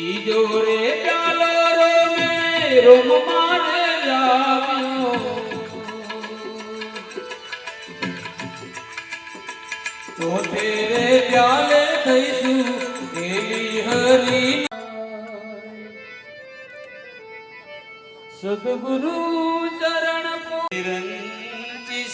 બીજો રે પ્યાલો રો મેં રોમ મારે લાવ્યો ચોથે રે પ્યાલે થઈશું, એવી હરી સદગુરુ ચરણ નિરંજી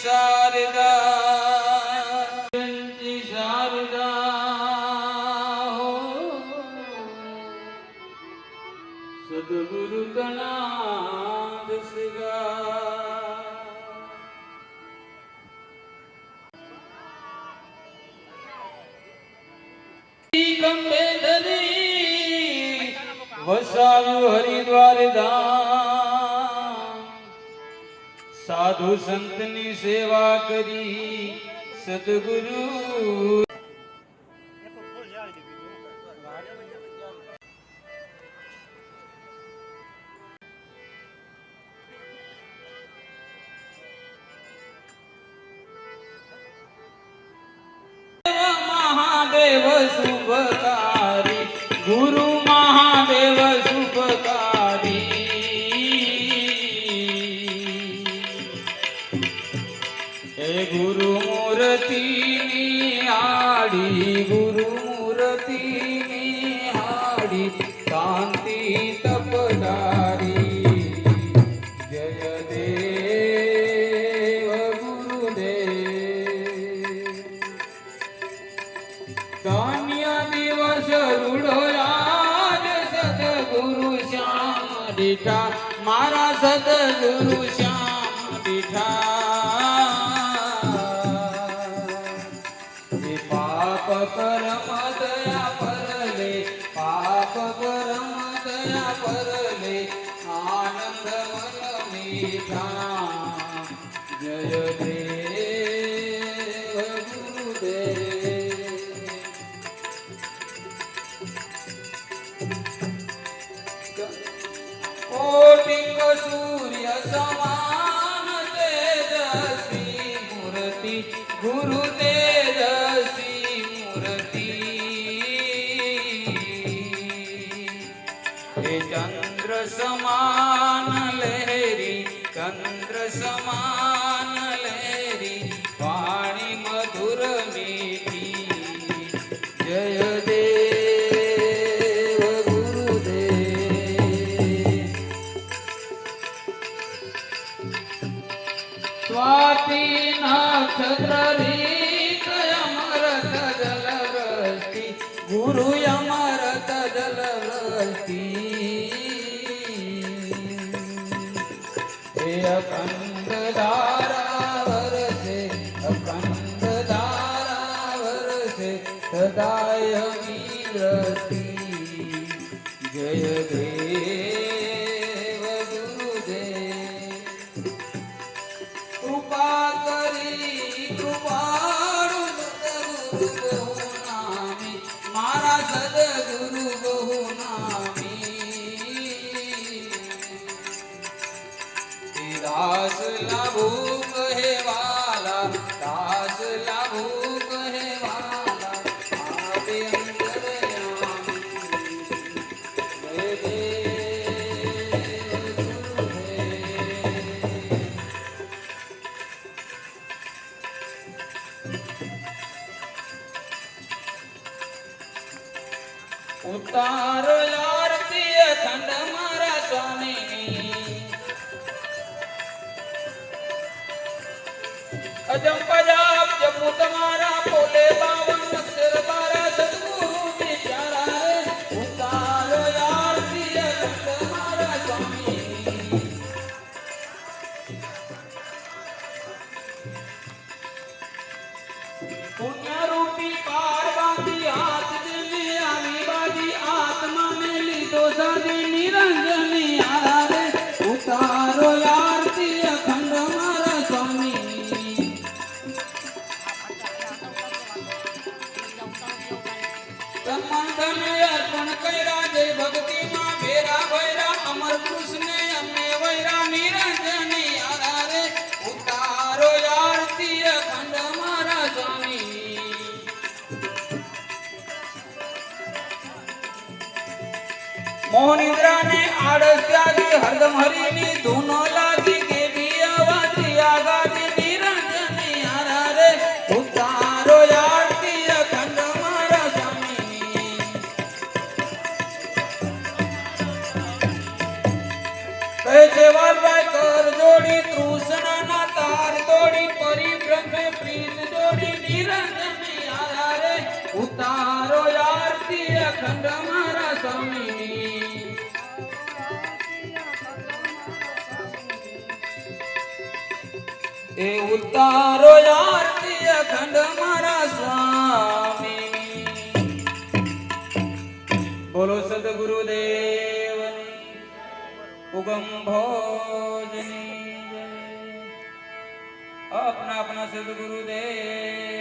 સાધુ સંતની સેવા કરી સદગુરુ કાન્ય દિવસ રૂડો આજ સદગુરુ શ્યામ દીઠા. મારા સદગુરુ શ્યામ ચંદ્ર સમાન અખંડ ધારા વરસે અખંડ ધારા વરસે સદાય દ્રષ્ટિ જય દેવ ગુરુદેવ કૃપા કરી મારા સદગુરુ ઉતારો આરતી ખંડ મારા સ્વામી. અજમ પજાબ જમ્મુ તમારા પોલે બાવન સ્વામી મોહનિદ્રાને આળસ ત્યાગી હરદમ હરીની ધૂનો લાગી કહે છે વાલભાઈ કર જોડી તૃષ્ણના તાર તોડી, પરિભ્રમે પ્રીત જોડી, નિરંજની હારા રે ઉતારો આરતી અખંડ મારા સ્વામીની. એ ઉતારો આરતી ભોજની જય अपना अपना सदगुरुदेव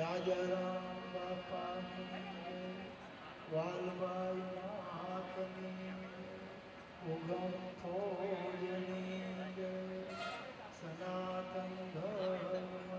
રાજારામ બાપાની વાલભાઈ મહાત્મની ઉગમ ફોજની સનાતન ધર્મની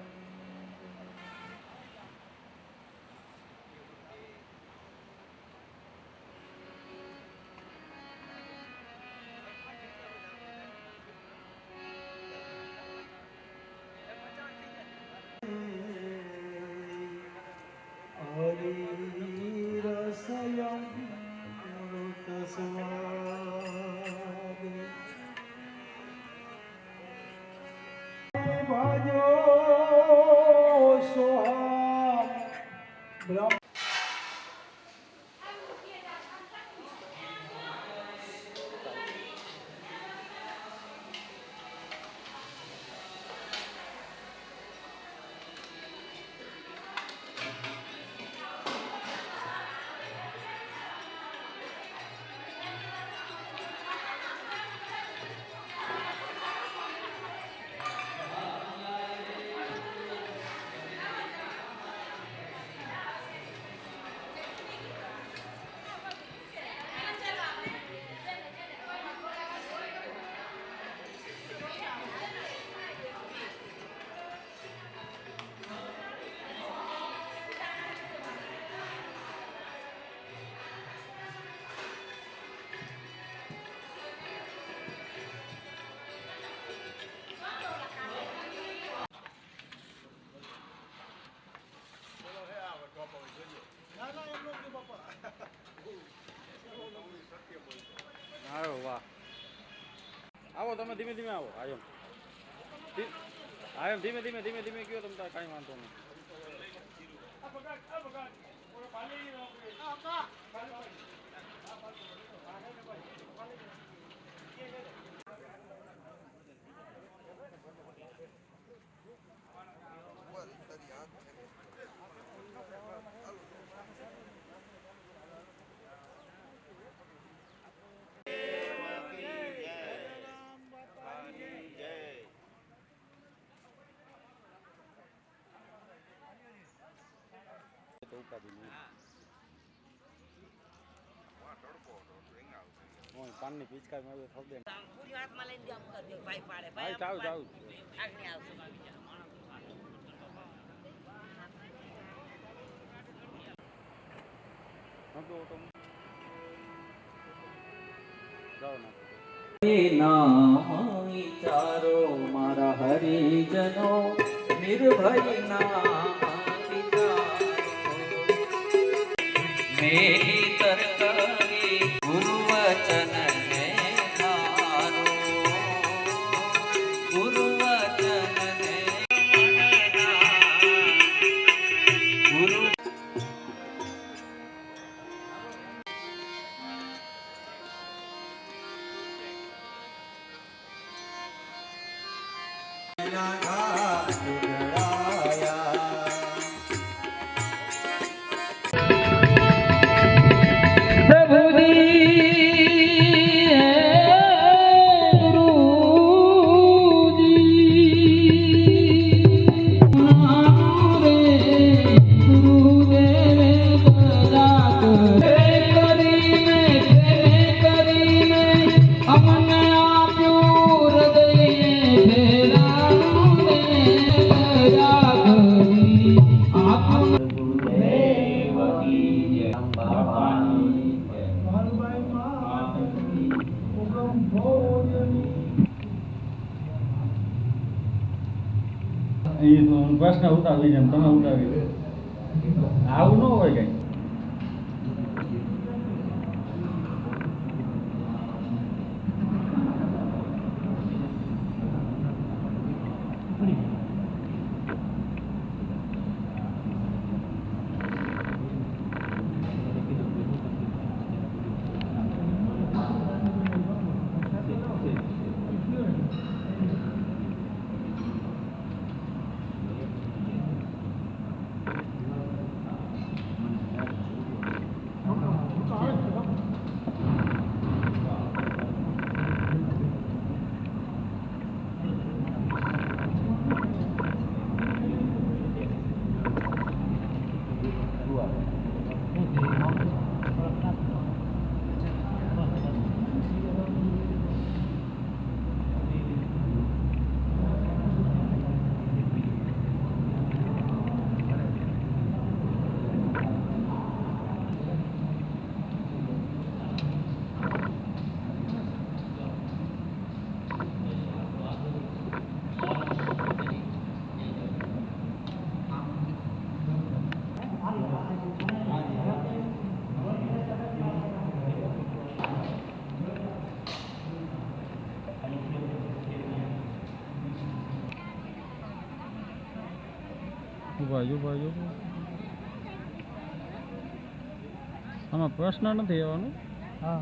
આવો, તમે ધીમે ધીમે આવો. આયમ આયમ ધીમે ધીમે ધીમે ધીમે કયો તમે તાર કાંઈ વાંધો નહીં. પાનની પિચકારી મારી થોડી પૂરી હાથમાં લઈને જામ કરજો ભાઈ પાડે. ભાઈ જાવ જાવ આગળ આવશે નામ વિચારો મારા હરિજનો નિર્ભય નામ વિચારો ઊભા ઊભા ઊભા આમાં પ્રશ્ન નથી આવવાનો. હા.